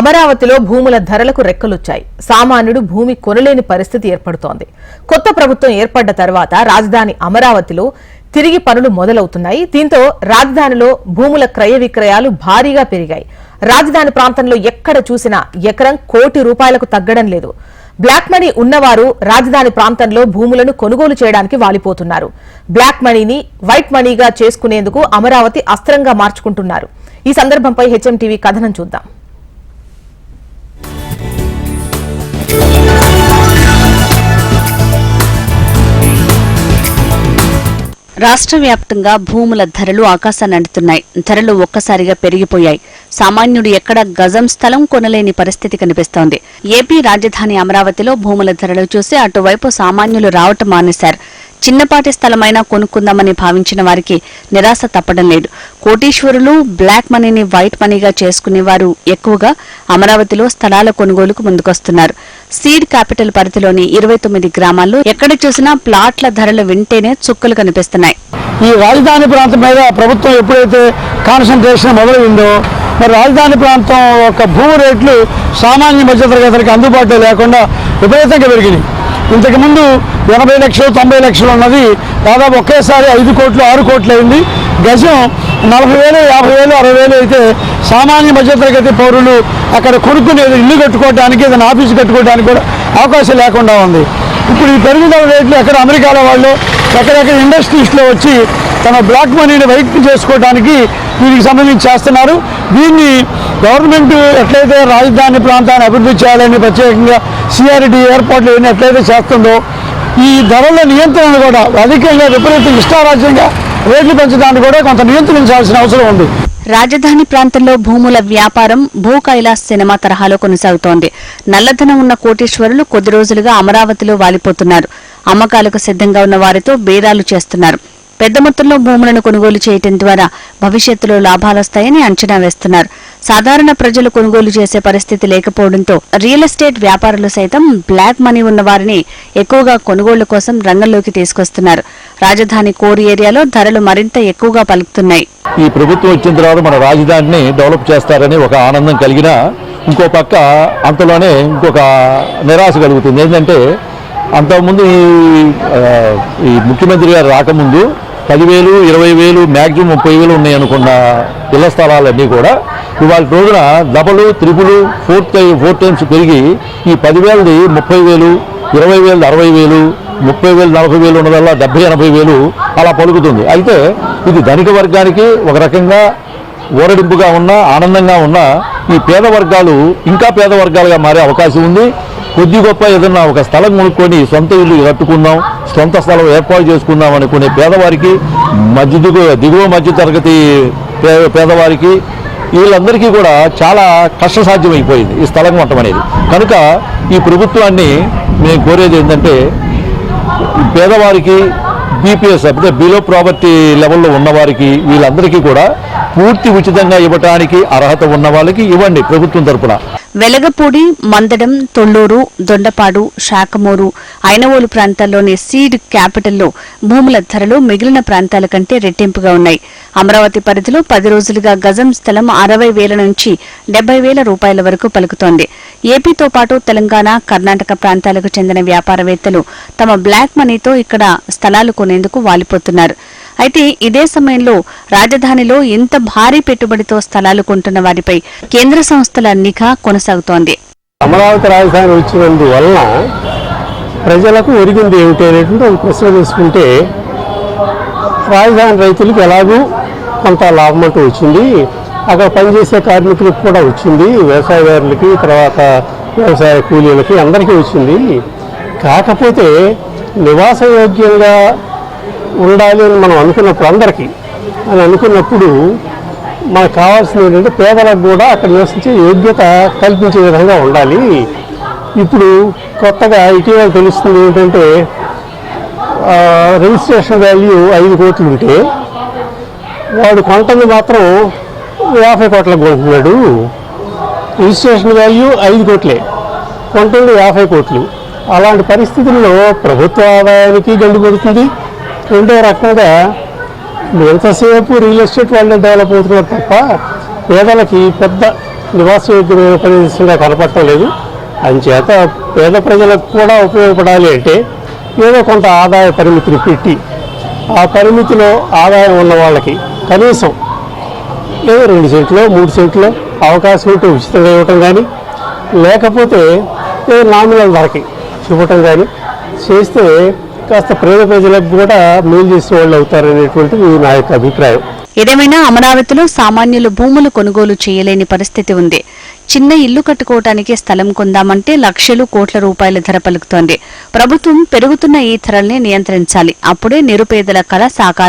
అమరావతిలో భూముల ధరలకు రెక్కలొచ్చాయి. సామాన్యుడు భూమి కొనలేని పరిస్థితి ఏర్పడుతోంది. కొత్త ప్రభుత్వం ఏర్పడ్డ తర్వాత రాజధాని అమరావతిలో తిరిగి పనులు మొదలవుతున్నాయి. దీంతో రాజధానిలో భూముల క్రయ విక్రయాలు భారీగా పెరిగాయి. రాజధాని ప్రాంతంలో ఎక్కడ చూసినా ఎకరం కోటి రూపాయలకు తగ్గడం లేదు. బ్లాక్ మనీ ఉన్నవారు రాజధాని ప్రాంతంలో భూములను కొనుగోలు చేయడానికి వాలిపోతున్నారు. బ్లాక్ మనీని వైట్ మనీగా చేసుకునేందుకు అమరావతి అస్త్రంగా మార్చుకుంటున్నారు. ఈ సందర్భంపై హెచ్ఎం టీవీ కథనం చూద్దాం. రాష్ట్ర వ్యాప్తంగా భూముల ధరలు ఆకాశాన్ని అంటుతున్నాయి. ధరలు ఒక్కసారిగా పెరిగిపోయాయి. సామాన్యుడు ఎక్కడ గజం స్థలం కొనలేని పరిస్థితి కనిపిస్తోంది. ఏపీ రాజధాని అమరావతిలో భూముల ధరలు చూసి అటువైపు సామాన్యులు రావటం మానేశారు. చిన్నపాటి స్థలమైనా కొనుక్కుందామని భావించిన వారికి నిరాశ తప్పడం లేదు. కోటీశ్వరులు బ్లాక్ మనీని వైట్ మనీగా చేసుకునేవారు ఎక్కువగా అమరావతిలో స్థలాల కొనుగోలుకు ముందుకొస్తున్నారు. సీడ్ క్యాపిటల్ పరిధిలోని ఇరవై తొమ్మిది గ్రామాల్లో ఎక్కడ చూసినా ప్లాట్ల ధరలు వింటేనే చుక్కలు కనిపిస్తున్నాయి. ఈ రాజధాని ప్రాంతం మీద ప్రభుత్వం ఎప్పుడైతే కాన్సన్ట్రేషన్ మొదలైందో మరి రాజధాని ప్రాంతం యొక్క భూమి రేట్లు సామాన్య మధ్యతరగతికి అందుబాటులో లేకుండా విపరీతంగా పెరిగినాయి. ఇంతకుముందు ఎనభై లక్షలు తొంభై లక్షలు ఉన్నది దాదాపు ఒకేసారి ఐదు కోట్లు ఆరు కోట్లు అయింది. గజం నలభై వేలు యాభై వేలు అరవై వేలు అయితే సామాన్య మధ్యతరగతి పౌరులు అక్కడ కొనుక్కునేది ఇల్లు కట్టుకోవడానికి ఏదైనా ఆఫీసు కట్టుకోవడానికి కూడా అవకాశం లేకుండా ఉంది. ఇప్పుడు ఈ పెరుగుదల రేట్లు ఎక్కడ అమెరికాలో వాళ్ళు ఎక్కడెక్కడ ఇండస్ట్రీస్లో వచ్చి తన బ్లాక్ మనీని వైపు చేసుకోవడానికి దీనికి సంబంధించి చేస్తున్నారు. దీన్ని గవర్నమెంట్ ఎట్లయితే రాజధాని ప్రాంతాన్ని అభివృద్ధి చేయాలని ప్రత్యేకంగా సిఆర్డి ఏర్పాట్లు ఏమి ఎట్లయితే చేస్తుందో ఈ ధరల నియంత్రణ కూడా అధికంగా విపరీతం ఇష్టారాజ్యంగా రేట్లు పెంచడానికి కూడా కొంత నియంత్రించాల్సిన అవసరం ఉంది. రాజధాని ప్రాంతంలో భూముల వ్యాపారం భూ కైలాస్ సినిమా తరహాలో కొనసాగుతోంది. నల్లధనం ఉన్న కోటీశ్వరులు కొద్ది రోజులుగా అమరావతిలో వాలిపోతున్నారు. అమ్మకాలకు సిద్ధంగా ఉన్న వారితో బేరాలు చేస్తున్నారు. పెద్ద మొత్తంలో భూములను కొనుగోలు చేయటం ద్వారా భవిష్యత్తులో లాభాలొస్తాయని అంచనా వేస్తున్నారు. సాధారణ ప్రజలు కొనుగోలు చేసే పరిస్థితి లేకపోవడంతో రియల్ ఎస్టేట్ వ్యాపారులు సైతం బ్లాక్ మనీ ఉన్న వారిని ఎక్కువగా కొనుగోళ్ళ కోసం రంగంలోకి తీసుకొస్తున్నారు. రాజధాని కోర్ ఏరియాలో ధరలు మరింత ఎక్కువగా పలుకుతున్నాయి. ఈ ప్రభుత్వం వచ్చిన తర్వాత మన రాజధానిని డెవలప్ చేస్తారని ఒక ఆనందం కలిగిన ఇంకో పక్క అంతలోనే ఇంకొక నిరాశ కలుగుతుంది. ఏంటంటే అంతకుముందు ఈ ముఖ్యమంత్రి గారు రాకముందు పదివేలు ఇరవై వేలు మ్యాక్సిమం ముప్పై వేలు ఉన్నాయి అనుకున్న ఇళ్ళ స్థలాలన్నీ కూడా ఇవాళ రోజున డబలు త్రిపులు ఫోర్ టై ఫోర్ టైమ్స్ పెరిగి ఈ పదివేలది ముప్పై వేలు ఇరవై వేలది అరవై వేలు ముప్పై వేలు నలభై వేలు ఉన్నదల్లా డెబ్బై ఎనభై వేలు అలా పలుకుతుంది. అయితే ఇది ధనిక వర్గానికి ఒక రకంగా ఊరడింపుగా ఉన్న ఆనందంగా ఉన్న ఈ పేద వర్గాలు ఇంకా పేద వర్గాలుగా మారే అవకాశం ఉంది. కొద్ది గొప్ప ఏదన్నా ఒక స్థలం కొనుక్కొని సొంత ఇల్లు కట్టుకుందాం సొంత స్థలం ఏర్పాటు చేసుకుందాం అనుకునే పేదవారికి మధ్య దిగువ దిగువ మధ్య తరగతి పే- పేదవారికి వీళ్ళందరికీ కూడా చాలా కష్టసాధ్యమైపోయింది ఈ స్థలం కొనటం అనేది. కనుక ఈ ప్రభుత్వాన్ని మేము కోరేది ఏంటంటే పేదవారికి బీపీఎస్ అంటే బిలో ప్రాపర్టీ లెవెల్లో ఉన్నవారికి వీళ్ళందరికీ కూడా పూర్తి ఉచితంగా ఇవ్వటానికి అర్హత ఉన్న వాళ్ళకి ఇవ్వండి ప్రభుత్వం తరఫున వెలగపూడి మందడం తొల్లూరు దొండపాడు శాఖమూరు ఐనవోలు ప్రాంతాల్లోని సీడ్ క్యాపిటల్లో భూముల ధరలు మిగిలిన ప్రాంతాల కంటే రెట్టింపుగా ఉన్నాయి. అమరావతి పరిధిలో పది రోజులుగా గజం స్థలం అరవై వేల నుంచి డెబ్బై వేల రూపాయల వరకు పలుకుతోంది. ఏపీతో పాటు తెలంగాణ కర్ణాటక ప్రాంతాలకు చెందిన వ్యాపారవేత్తలు తమ బ్లాక్ మనీతో ఇక్కడ స్థలాలు కొనేందుకు వాలిపోతున్నారు. అయితే ఇదే సమయంలో రాజధానిలో ఇంత భారీ పెట్టుబడితో స్థలాలు కొంటున్న వారిపై కేంద్ర సంస్థల నిఘా కొనసాగుతోంది. అమరావతి రాజధాని వచ్చినందువలన ప్రజలకు ఒరిగింది ఏమిటి అనేటువంటి ఒక ప్రశ్న తీసుకుంటే రాజధాని రైతులకు ఎలాగూ కొంత లాభం అంటూ వచ్చింది. అక్కడ పనిచేసే కార్మికులకు కూడా వచ్చింది. వ్యవసాయదారులకి తర్వాత వ్యవసాయ కూలీలకి అందరికీ వచ్చింది. కాకపోతే నివాస యోగ్యంగా ఉండాలి అని మనం అనుకున్నప్పుడు అందరికీ అని అనుకున్నప్పుడు మనకు కావాల్సింది ఏంటంటే పేదలకు కూడా అక్కడ నివసించే యోగ్యత కల్పించే విధంగా ఉండాలి. ఇప్పుడు కొత్తగా ఇటీవల తెలుస్తుంది ఏంటంటే రిజిస్ట్రేషన్ వాల్యూ ఐదు కోట్లు ఉంటే వాడు కొంటది మాత్రం యాభై కోట్లకు కొంటున్నాడు రిజిస్ట్రేషన్ వాల్యూ ఐదు కోట్లే కొంటుంది యాభై కోట్లు. అలాంటి పరిస్థితుల్లో ప్రభుత్వ ఆదాయానికి గండి కొడుతుంది. రెండో రకంగా ఎంతసేపు రియల్ ఎస్టేట్ వాళ్ళే డెవలప్ అవుతున్నారు తప్ప పేదలకి పెద్ద నివాస యోగ్యమైన ప్రదేశంగా కనపడటం లేదు. అందుచేత పేద ప్రజలకు కూడా ఉపయోగపడాలి అంటే ఏదో కొంత ఆదాయ పరిమితిని పెట్టి ఆ పరిమితిలో ఆదాయం ఉన్న వాళ్ళకి కనీసం ఏదో రెండు సెంట్లో మూడు సెంట్లో అవకాశం ఉంటే ఉచితంగా ఇవ్వటం కానీ లేకపోతే ఏ నామినల్ ధరకి ఇవ్వటం కానీ చేస్తే కాస్త పేద ప్రజలకు కూడా మేలు చేసే వాళ్ళు అవుతారనేటువంటిది నా యొక్క అభిప్రాయం. ఏదేమైనా అమరావతిలో సామాన్యులు భూములు కొనుగోలు చేయలేని పరిస్థితి ఉంది. చిన్న ఇల్లు కట్టుకోవటానికి స్థలం కొందామంటే లక్షలు కోట్ల రూపాయల ధర పలుకుతోంది. ప్రభుత్వం పెరుగుతున్న ఈ ధరల్ని నియంత్రించాలి. అప్పుడే నిరుపేదల కళ సాకారం